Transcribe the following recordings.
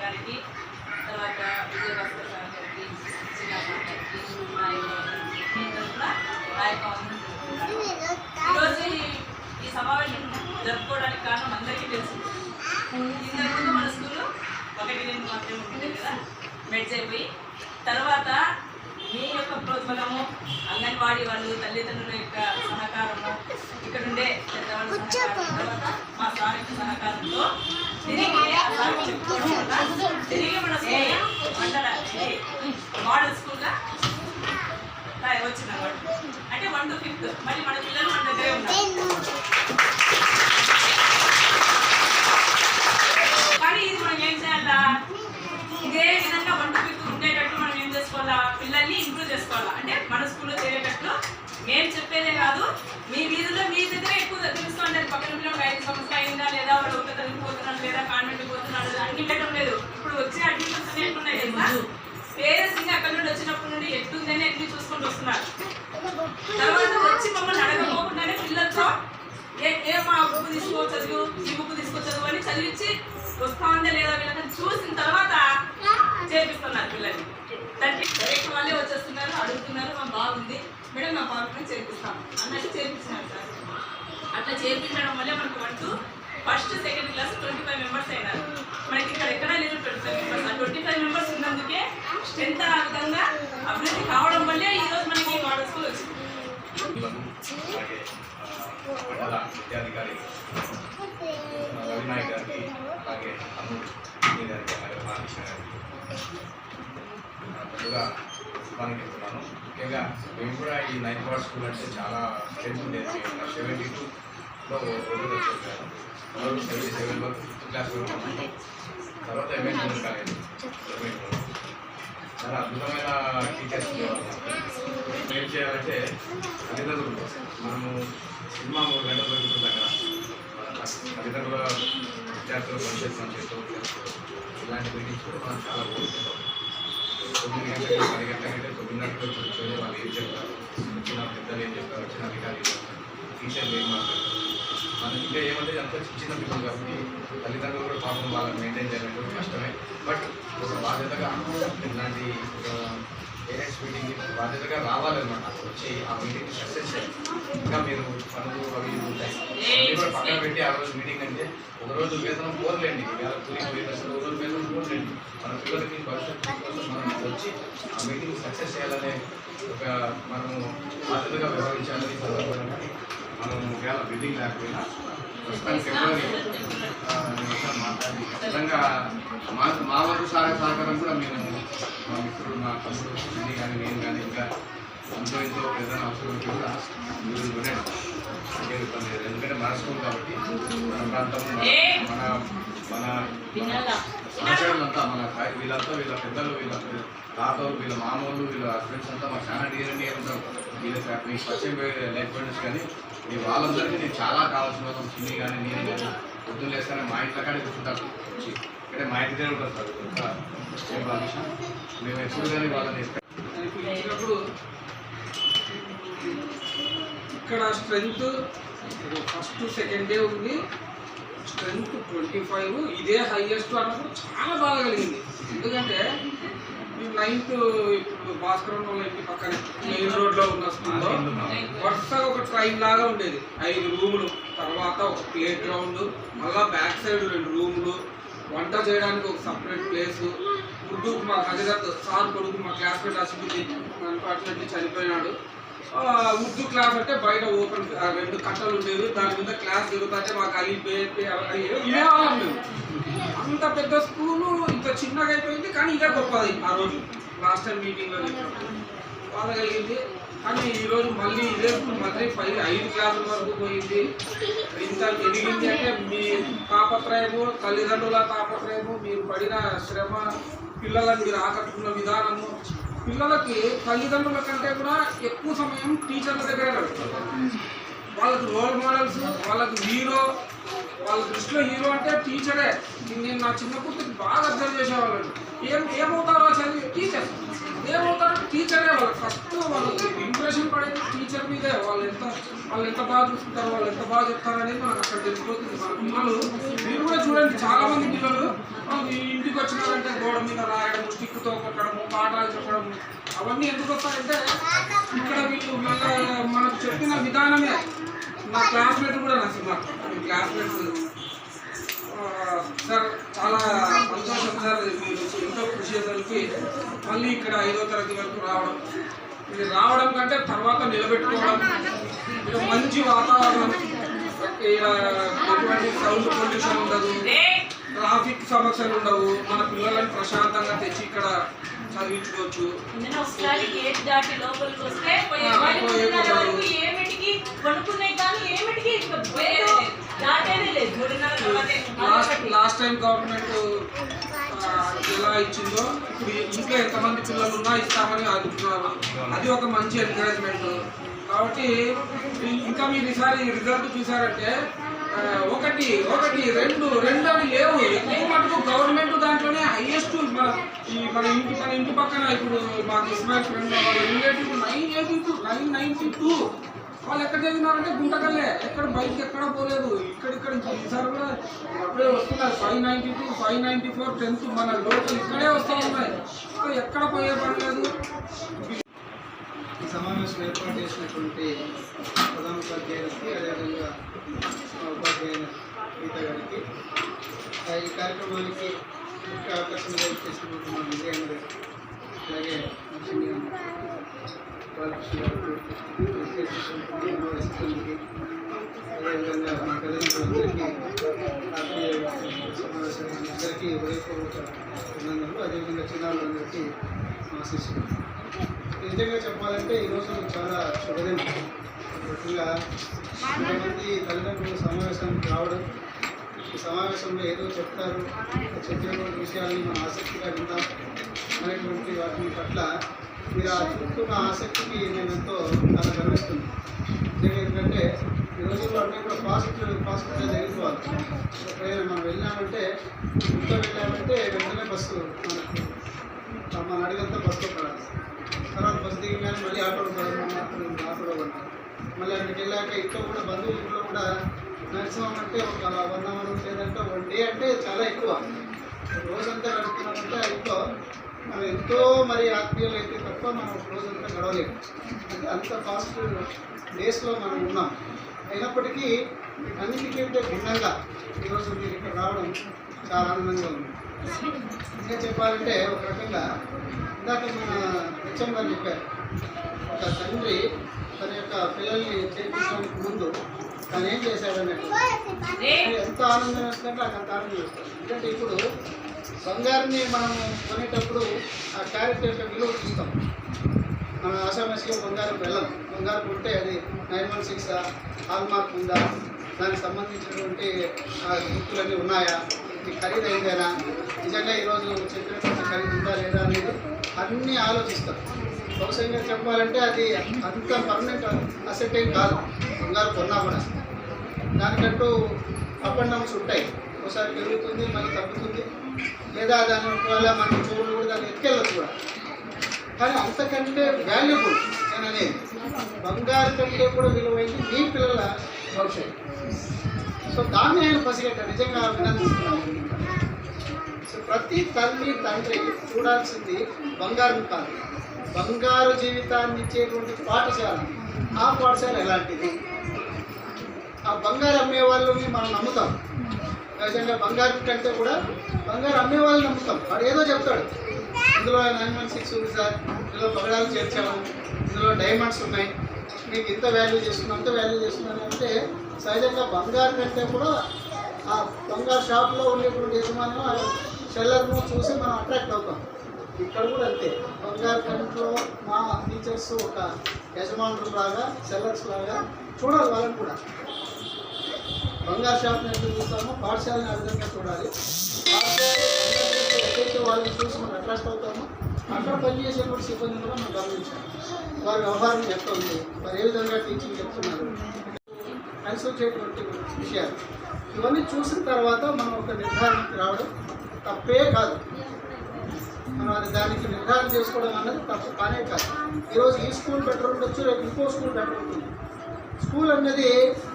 గారికి తర్వాత విజయభాస్కర్ సార్ గారికి శ్రీరామ్ గారికి ఈరోజు ఈ- సమావేశం జరుపుకోవడానికి కారణం అందరికీ తెలుసు. ఇంతకుముందు మన స్కూల్లో ఒకటి రెండు మాత్రమే ఉంటుంది కదా? మెడ్జ్ అయిపోయి తర్వాత మీ యొక్క ప్రోత్సాహము అంగన్వాడీ వాళ్ళు తల్లిదండ్రుల యొక్క సహకారము ఇక్కడ ఉండే పెద్దవాళ్ళ సహకారం తర్వాత మా సార్ యొక్క సహకారంతో తిరిగి ఆ సార్ చెప్పుకోవడం వల్ల తిరిగి మన స్కూల్ మండల ఇది మోడల్ స్కూల్గా వచ్చిన అంటే వన్ టు ఫిఫ్త్ మళ్ళీ మన పిల్లలు మన దగ్గరే ఉన్నారు వచ్చే అడ్మిషన్స్ అన్ని ఎట్లున్నాయి తెలుసా? పేరెంట్స్ ఇంకా అక్కడ నుండి వచ్చినప్పటి నుండి ఎట్లుందని ఎట్లు చూసుకుంటూ వస్తున్నారు. తర్వాత వచ్చి మమ్మల్ని అడగకపోకుండానే పిల్లలతో ఏ ఏ మా బుక్ తీసుకో ఈ బుక్ తీసుకోవచ్చు అని చదివించి వస్తా ఉందా లేదా వీళ్ళని చూసిన తర్వాత చేపిస్తున్నారు పిల్లల్ని. దానికి డైరెక్ట్ వాళ్ళే వచ్చేస్తున్నారు అడుగుతున్నారు మా బాగుంది మేడం మా పాపని చేపిస్తాం. అన్నట్టు చేపించినారు సార్. అట్లా చేర్పించడం వల్లే మనకు అంటూ first second class twenty five members అయినారు. మనకి ఇక్కడ ఎక్కడా లేదు ట్వంటీ ఫైవ్ మెంబర్స్. ఆ ట్వంటీ ఫైవ్ మెంబర్స్ ఉన్నందుకే స్ట్రెంత్ ఆ విధంగా అభివృద్ధి కావడం వల్లే ఈ రోజు మనకి మోడల్ స్కూల్ వచ్చింది అలాగే విద్యాధికారి రవినాయక్ గారికి అలాగే అమూల్ గారికి అలాగే బాలకృష్ణ గారికి ముందుగా శుభాన్ని చెప్తున్నాను ముఖ్యంగా మేము కూడా ఈ నైన్ పార్ట్ స్కూల్ అంటే చాలా స్ట్రెంత్ ఉండేది సెవెంటీ టూలో వచ్చేసాను మొదలు సెవెన్ వరకు ఫిఫ్త్ క్లాస్ తర్వాత ఎంఏ జూనియర్ కాలేజ్ చాలా అద్భుతమైన టీచర్స్ ఏం చేయాలంటే తల్లిదండ్రులు మనము సినిమా మూడు గంటల వరకు దగ్గర తల్లిదండ్రుల విద్యార్థులు భవిష్యత్తు భవిష్యత్తు ఇలాంటి మీటింగ్స్ కూడా మనం చాలా కోరుకుంటాం తొమ్మిది గంటలకి పది గంటలకంటే తొమ్మిదిన్నరకు కూర్చొని వాళ్ళు ఏం చెప్తారు వచ్చిన పెద్దలు ఏం చెప్తారు వచ్చిన అధికారులు టీచర్లు ఏం మాట్లాడతారు మనం ఇంకా ఏమంటే అంత చిన్న పిల్లలు కాబట్టి తల్లిదండ్రులు కూడా పాపం వాళ్ళని మెయింటైన్ చేయడం కూడా కష్టమే. బట్ ఒక బాధ్యతగా ఇలాంటి పేరెంట్స్ మీటింగ్ బాధ్యతగా రావాలన్నమాట. వచ్చి ఆ మీటింగ్ సక్సెస్ చేయాలి. ఇంకా మీరు పనులు అవి ఉంటాయి. అన్నీ కూడా పక్కన పెట్టి ఆ రోజు మీటింగ్ అంటే ఒక రోజు వేతనం పోర్లేండి. ఇవాళ కూలి పోయిన అసలు ఒక రోజు వేతనం పోర్లేండి. మన పిల్లలకి భవిష్యత్తు కోసం మనం వచ్చి ఆ మీటింగ్ సక్సెస్ చేయాలనే ఒక మనము బాధ్యతగా వ్యవహరించాలని సందర్భంగా మనం ఒకవేళ బిల్డింగ్ లేకపోయినా ప్రస్తుతానికి నిమిషం మాట్లాడి ఖచ్చితంగా మా మా వరకు సహాయ సహకారం కూడా మేము మా మిత్రుడు మా తమ్ముడు చిన్ని కానీ నేను కానీ ఇంకా ఎంతో ఎంతో ఏదైనా అవసరం కూడా మీరు. ఎందుకంటే మన స్కూల్ కాబట్టి మన ప్రాంతం మన మన మన సహచరులంతా మన వీళ్ళంతా వీళ్ళ పెద్దలు వీళ్ళ తాతలు వీళ్ళ మామూలు వీళ్ళ హస్బెండ్స్ అంతా మాకు చాలా అండి ఉంటారు వీళ్ళకి మీకు పరిచయం లేకపోయినా కానీ మీ వాళ్ళందరికీ నేను చాలా కావాల్సిన వాళ్ళం చిన్ని కానీ నేను కానీ పొద్దున్న లేస్తానే మా ఇంట్లో కానీ కూర్చుంటారు. వచ్చి అంటే మా ఇంటి దగ్గర ఉంటారు సార్ ఏం మేము ఎప్పుడు కానీ వాళ్ళని పిలిచినప్పుడు ఇక్కడ స్ట్రెంగ్త్ ఫస్ట్ సెకండ్ డే ఉంది. స్ట్రెంగ్త్ ట్వంటీ ఫైవ్ ఇదే హైయెస్ట్ అన్నప్పుడు చాలా బాగా కలిగింది. ఎందుకంటే నైన్త్ ఇప్పుడు భాస్కరం వాళ్ళ ఇంటి పక్కనే మెయిన్ రోడ్లో ఉన్న స్కూల్లో వరుసగా ఒక ట్రైన్ లాగా ఉండేది. ఐదు రూములు తర్వాత ఒక ప్లే గ్రౌండ్ మళ్ళా బ్యాక్ సైడ్ రెండు రూములు వంట చేయడానికి ఒక సపరేట్ ప్లేస్ ఉర్దూ మా హజరత్ సార్ కొడుకు మా క్లాస్మేట్ అసిబుద్దీన్ అన్ఫార్చునేట్లీ చనిపోయినాడు. ఉర్దూ క్లాస్ అంటే బయట ఓపెన్ రెండు కట్టలు ఉండేవి. దాని మీద క్లాస్ జరుగుతుంటే మాకు అలీ వినేవాళ్ళం మేము. అంత పెద్ద స్కూలు ఇంత చిన్నగా అయిపోయింది కానీ ఇదే గొప్పది ఆ రోజు. లాస్ట్ టైం మీటింగ్లో బాధ కలిగింది కానీ ఈరోజు మళ్ళీ ఇదే స్కూల్ మళ్ళీ పై ఐదు క్లాసుల వరకు పోయింది. ఇంత ఎదిగింది అంటే మీ తాపత్రయము తల్లిదండ్రుల తాపత్రయము మీరు పడిన శ్రమ పిల్లలను మీరు ఆకట్టుకున్న విధానము. పిల్లలకి తల్లిదండ్రుల కంటే కూడా ఎక్కువ సమయం టీచర్ల దగ్గర గడుపుతారు వాళ్ళకి రోల్ మోడల్స్ వాళ్ళకి హీరో వాళ్ళ దృష్టిలో హీరో అంటే టీచరే. నేను నా చిన్న కూతురికి బాగా అబ్జర్వ్ చేసేవాళ్ళని. ఏం ఏమవుతారో చదివి టీచర్. ఏమవుతారు టీచరే వాళ్ళకి. ఫస్ట్ వాళ్ళు ఇంప్రెషన్ పడే టీచర్ మీదే. వాళ్ళు ఎంత వాళ్ళు ఎంత బాగా చూసుకుంటారు వాళ్ళు ఎంత బాగా చెప్తారు అనేది మనకు అక్కడ తెలిసిపోతుంది. మన పిల్లలు మీరు కూడా చూడండి చాలామంది పిల్లలు ఇంటికి వచ్చినారంటే గోడ మీద రాయడం స్టిక్తో కొట్టడము పాఠాలు చెప్పడము. అవన్నీ ఎందుకు వస్తాయంటే ఇక్కడ వీళ్ళు మన మనకు చెప్పిన విధానమే. నా క్లాస్మేట్ కూడా నా సినిమా. క్లాస్మేట్స్ సార్ చాలా సంతోషం సార్. మీరు ఎంతో కృషి చేసరికి మళ్ళీ ఇక్కడ ఐదో తరగతి వరకు రావడం. ఇది రావడం కంటే తర్వాత నిలబెట్టుకోవడం. మంచి వాతావరణం. ఎటువంటి సౌండ్ పొల్యూషన్ ఉండదు. ట్రాఫిక్ సమస్యలు ఉండవు. మన పిల్లలను ప్రశాంతంగా తెచ్చి ఇక్కడ ఒకసారి గేట్ దాటి లోపలికి వస్తే ఏమిటికి కొనుక్కున్నాయి కానీ ఏమిటికి ఇంకా లేదు. తర్వాతే లాస్ట్ లాస్ట్ టైం గవర్నమెంట్ ఎలా ఇచ్చిందో ఇప్పుడు ఇంట్లో ఎంతమంది పిల్లలు ఉన్నా ఇస్తామని అడుగుతున్నారు. అది ఒక మంచి ఎంకరేజ్మెంట్ కాబట్టి ఇంకా మీరు ఈసారి రిజల్ట్ చూసారంటే ఒకటి ఒకటి రెండు రెండు అవి లేవు. ఎక్కువ మటుకు గవర్నమెంట్ దాంట్లోనే హైయెస్ట్ మన ఈ మన ఇంటి మన ఇంటి పక్కన ఇప్పుడు మాకు ఇస్మాయిల్ ఫ్రెండ్ వాళ్ళ relative nine eighty two nine ninety two వాళ్ళు ఎక్కడ చదివినారంటే గుంటకల్లే. ఎక్కడ బయటకి ఎక్కడ పోలేదు. ఇక్కడిక్కడ ఈసారి కూడా అప్పుడే వస్తున్నారు. Five ninety two five ninety four tenth మన లోకల్ ఇక్కడే వస్తూ ఉన్నాయి. ఎక్కడ పోయే పని లేదు. ఈ సమావేశం ఏర్పాటు చేసినటువంటి ప్రధాన ఉపాధ్యాయులకి అదేవిధంగా ఉపాధ్యాయుల గీత గారికి. ఈ కార్యక్రమానికి ముఖ్య ఆకర్షణగా చేసినటువంటి మా విజయన్ గారు అలాగే లక్ష్మీ బాలకృష్ణ గారికి అదేవిధంగా మా తల్లిదండ్రులందరికీ ఆత్మీయ సమావేశానికి అందరికీ హృదయపూర్వక అభినందనలు అదేవిధంగా చిన్నారులందరికీ మా శిష్యులు నిజంగా చెప్పాలంటే ఈరోజు చాలా శుభదినం. ముఖ్యంగా కొంతమంది తల్లిదండ్రులు సమావేశానికి రావడం ఈ సమావేశంలో ఏదో చెప్తారు చెప్పినటువంటి విషయాల్ని మనం ఆసక్తిగా విందాం అనేటువంటి వాటి పట్ల మీరు ఆ చూపుతున్న ఆసక్తికి నేను ఎంతో చాలా గర్విస్తున్నాను ఎందుకంటే ఈ రోజుల్లో అన్నీ కూడా ఫాస్ట్ జరిగిపోవాలి. ఎప్పుడైనా మనం వెళ్ళామంటే ఇంట్లో వెళ్ళామంటే వెంటనే బస్సు మనకు మన అడిగంతా బస్సులో పడాలి తర్వాత బస్సు దిగగానే మళ్ళీ ఆటోలో పడడం ఆటోలో పడతాం మళ్ళీ అక్కడికి వెళ్ళాక ఇంట్లో కూడా బంధువులు ఇంట్లో కూడా మ్యాక్సిమం అంటే ఒక వన్ అవర్ లేదంటే వన్ డే అంటే చాలా ఎక్కువ. రోజంతా గడుపుతున్నామంటే ఆ ఇంట్లో మనం ఎంతో మరి ఆత్మీయులు అయితే తప్ప మనం రోజంతా గడవలేము అంటే అంత ఫాస్ట్ డేస్లో మనం ఉన్నాం. అయినప్పటికీ అన్నిటికంటే భిన్నంగా ఈరోజు మీరు ఇక్కడ రావడం చాలా ఆనందంగా ఉంది. ఇంకా చెప్పాలంటే ఒక రకంగా ఇందాక మన హెచ్ఎం గారు చెప్పారు. ఒక తండ్రి తన యొక్క పిల్లల్ని చేర్పించడానికి ముందు తను ఏం చేశాడన్నట్టు ఏ ఎంత ఆనందం వేస్తుందంటే నాకు అంత ఆనందం వేస్తుంది. ఎందుకంటే ఇప్పుడు బంగారాన్ని మనం కొనేటప్పుడు ఆ క్యారెట్ యొక్క విలువ చూస్తాం. మనం ఆషామాషిగా బంగారం వెళ్ళం. బంగారం కొంటే అది nine one six hallmark ఉందా? దానికి సంబంధించినటువంటి ఆ గుర్తులన్నీ ఉన్నాయా? ఇది ఖరీదైందేనా నిజంగా ఈరోజు చెప్పిన ఖరీదు ఉందా లేదా అనేది అన్నీ ఆలోచిస్తారు బహుశంగా చెప్పాలంటే అది అంత పర్మనెంట్ అసెట్ ఏం కాదు. బంగారం కొన్నామని దానికంటూ అప్ అండ్ డౌన్స్ ఉంటాయి. ఒకసారి పెరుగుతుంది మళ్ళీ తగ్గుతుంది. లేదా దాని ఒకవేళ మన చూడలు కూడా దాన్ని ఎత్తుకెళ్ళచ్చు కూడా. కానీ అంతకంటే వాల్యుబుల్ నేను అనేది బంగారు కంటే కూడా విలువైంది మీ పిల్లల భవిష్యత్తు. సో దాన్ని ఆయన పసిగట్టాడు నిజంగా అభినందిస్తున్నాను. సో ప్రతి తల్లి తండ్రి చూడాల్సింది బంగారం కాదు బంగారు జీవితాన్ని ఇచ్చేటువంటి పాఠశాల. ఆ పాఠశాల ఎలాంటిది? ఆ బంగారు అమ్మే వాళ్ళని మనం నమ్ముతాం. నిజంగా బంగారు కంటే కూడా బంగారు అమ్మే వాళ్ళని నమ్ముతాం. వాడు ఏదో చెప్తాడు. ఇందులో నైన్ వన్ సిక్స్ ఉంది సార్. ఇందులో పగడాలు చేర్చాము. ఇందులో డైమండ్స్ ఉన్నాయి. మీకు ఇంత వాల్యూ చేస్తున్నా అంత వాల్యూ చేస్తున్నాను అంటే సహజంగా బంగారు కంటే కూడా ఆ బంగారు షాప్లో ఉండేటువంటి యజమానులు ఆ సెల్లర్ను చూసి మనం అట్రాక్ట్ అవుతాం. ఇక్కడ కూడా అంతే. బంగారు కంట్లో మా టీచర్స్ ఒక యజమానులు లాగా సెల్లర్స్ లాగా చూడాలి వాళ్ళని కూడా. బంగారు షాప్ని ఎట్లా చూస్తామో పాఠశాలని ఆ విధంగా చూడాలి. పాఠశాల వాళ్ళని చూసి మనం అట్రాక్ట్ అవుతామో. అక్కడ పనిచేసేటువంటి సిబ్బంది కూడా మనం గమనించాం వారి వ్యవహారం ఎట్లా ఉంది? వారు ఏ విధంగా టీచింగ్ చెప్తున్నారు? కలిసి వచ్చేటువంటి విషయాలు. ఇవన్నీ చూసిన తర్వాత మనం ఒక నిర్ధారణకి రావడం తప్పే కాదు. మనం అది దానికి నిర్ధారణ చేసుకోవడం అన్నది తప్పు కానే కాదు. ఈరోజు ఈ స్కూల్ బెటర్ ఉండొచ్చు రేపు ఇంకో స్కూల్ బెటర్ ఉంటుంది. స్కూల్ అన్నది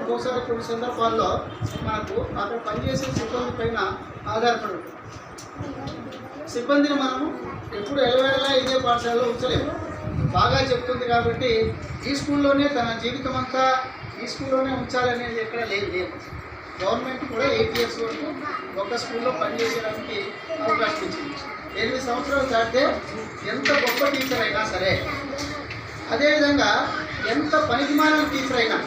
ఒక్కోసారి కొన్ని సందర్భాల్లో మనకు అక్కడ పనిచేసే సిబ్బంది పైన ఆధారపడి ఉంటుంది. సిబ్బందిని మనము ఎప్పుడు ఎలవేళలా ఇదే పాఠశాలలో ఉంచలేము. బాగా చెప్తుంది కాబట్టి ఈ స్కూల్లోనే తన జీవితం అంతా ఈ స్కూల్లోనే ఉంచాలనేది ఎక్కడ లేదు లేదు. గవర్నమెంట్ కూడా ఎయిట్ ఇయర్స్ వరకు ఒక స్కూల్లో పనిచేయడానికి అవకాశం ఇచ్చింది. ఎనిమిది సంవత్సరాలు దాటితే ఎంత గొప్ప టీచర్ అయినా సరే అదేవిధంగా ఎంత పనికిమాలిన టీచర్ అయినా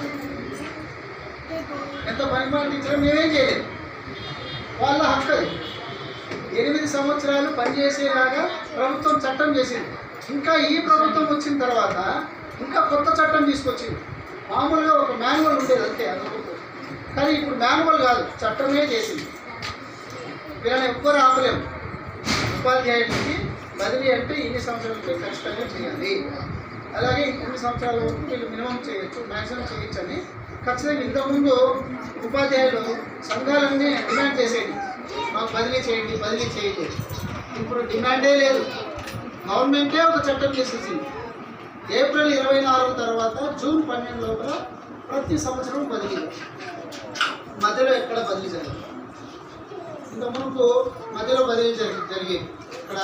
ఎంత పనికిమాలిన టీచర్ మేమేం చేయలేదు. వాళ్ళ హక్కు అది. ఎనిమిది సంవత్సరాలు పనిచేసేలాగా ప్రభుత్వం చట్టం చేసింది. ఇంకా ఈ ప్రభుత్వం వచ్చిన తర్వాత ఇంకా కొత్త చట్టం తీసుకొచ్చింది. మామూలుగా ఒక మాన్యువల్ ఉండేది అంతే అనుకుంటుంది కానీ ఇప్పుడు మాన్యువల్ కాదు చట్టమే చేసింది. వీళ్ళని ఎవ్వరు ఆపలేము. ఉపాధ్యాయుడికి బదిలీ అంటే ఇన్ని సంవత్సరాలు ఖచ్చితంగా చేయాలి. అలాగే ఇన్ని సంవత్సరాల వరకు వీళ్ళు మినిమం చేయొచ్చు మ్యాక్సిమం చేయొచ్చు అని ఖచ్చితంగా ఇంతకుముందు ఉపాధ్యాయులు సంఘాలన్నీ డిమాండ్ చేసేది. మాకు బదిలీ చేయండి బదిలీ చేయండి. ఇప్పుడు డిమాండే లేదు. గవర్నమెంటే ఒక చట్టం చేసేసింది ఏప్రిల్ ఇరవై నాలుగు తర్వాత జూన్ పన్నెండు లోపల ప్రతి సంవత్సరం బదిలీ. మధ్యలో ఎక్కడ బదిలీ జరిగింది. ఇంత మునుపు మధ్యలో బదిలీ జరి జరిగేది. ఇక్కడ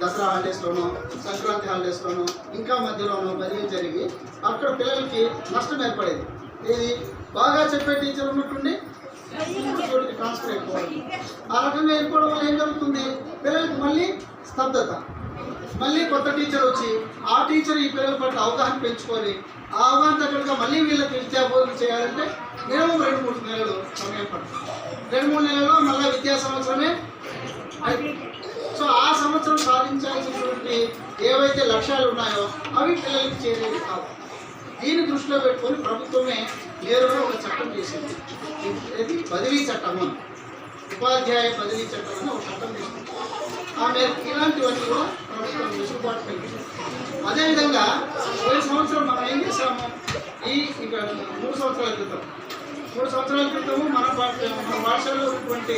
దసరా హాలిడేస్లోనో సంక్రాంతి హాలిడేస్లోనో ఇంకా మధ్యలోనో బదిలీ జరిగి అక్కడ పిల్లలకి నష్టం ఏర్పడేది. ఇది బాగా చెప్పే టీచర్ ఉన్నట్టుండి చోటికి ట్రాన్స్ఫర్ అయిపోవాలి. ఆ రకంగా వెళ్ళిపోవడం వల్ల ఏం జరుగుతుంది? పిల్లలకి మళ్ళీ స్తబ్దత. మళ్ళీ కొత్త టీచర్ వచ్చి ఆ టీచర్ ఈ పిల్లల పట్ల అవగాహన పెంచుకొని ఆ అవగాహన తగ్గట్టుగా మళ్ళీ వీళ్ళకి విద్యాబోధన చేయాలంటే మినిమం రెండు మూడు నెలలు సమయం పడుతుంది. రెండు మూడు నెలల్లో మళ్ళీ విద్యా సంవత్సరమే సో ఆ సంవత్సరం సాధించాల్సినటువంటి ఏవైతే లక్ష్యాలు ఉన్నాయో అవి పిల్లలకి చేరేవి కావు. దీన్ని దృష్టిలో పెట్టుకొని ప్రభుత్వమే నేరుగా ఒక చట్టం చేసింది? ఇది బదిలీ చట్టం అని. ఉపాధ్యాయ బదిలీ చట్టం అని ఒక చట్టం చేసింది. ఆ మేరకు ఇలాంటివన్నీ కూడా ప్రభుత్వం వెసులుబాటు కలిగింది. అదేవిధంగా పోయిన సంవత్సరం మనం ఏం చేసాము ఈ ఇక మూడు సంవత్సరాల క్రితం. మూడు సంవత్సరాల క్రితము మన పాఠ మన పాఠశాలలో ఉన్నటువంటి